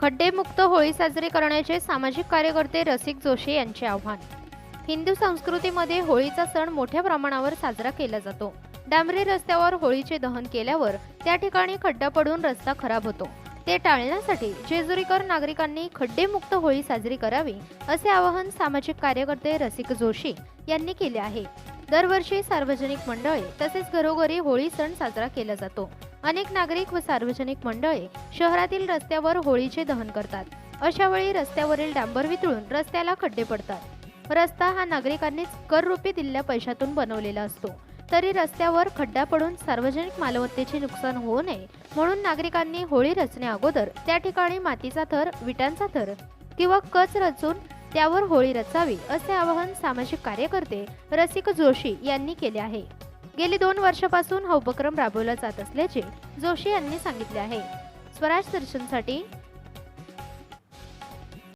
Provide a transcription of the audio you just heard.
खड्डेमुक्त होळी साजरी करण्याचे सामाजिक कार्यकर्ते रसिक जोशी यांचे आव्हान. हिंदू संस्कृतीमध्ये होळीचा सण मोठ्या प्रमाणावर साजरा केला जातो. डांबरी रस्त्यावर होळीचे दहन केल्यावर त्या ठिकाणी खड्डा पडून रस्ता खराब होतो. ते टाळण्यासाठी जेजुरीकर नागरिकांनी खड्डेमुक्त होळी साजरी करावी असे आवाहन सामाजिक कार्यकर्ते रसिक जोशी यांनी केले आहे. दरवर्षी सार्वजनिक मंडळे तसेच घरोघरी होळी सण साजरा केला जातो. अनेक नागरिक व सार्वजनिक मंडळे शहरातील रस्त्यावर होळीचे दहन करतात. अशा वेळी रस्त्यावरील डांबर वितळून रस्त्याला खड्डे पडतात. रस्ता हा नागरिकांनीच कररूपी दिलेल्या पैशातून बनवलेला असतो. तरी रस्त्यावर खड्डा पडून सार्वजनिक मालमत्तेचे नुकसान होऊ नये म्हणून नागरिकांनी होळी रचण्या अगोदर त्या ठिकाणी मातीचा थर विटांचा थर किंवा कच रचून त्यावर होळी रचावी असे आवाहन सामाजिक कार्यकर्ते रसिक जोशी यांनी केले आहे. गेली दोन वर्षापासून हा उपक्रम राबवला जात असल्याचे जोशी यांनी सांगितले आहे. स्वराज दर्शनसाठी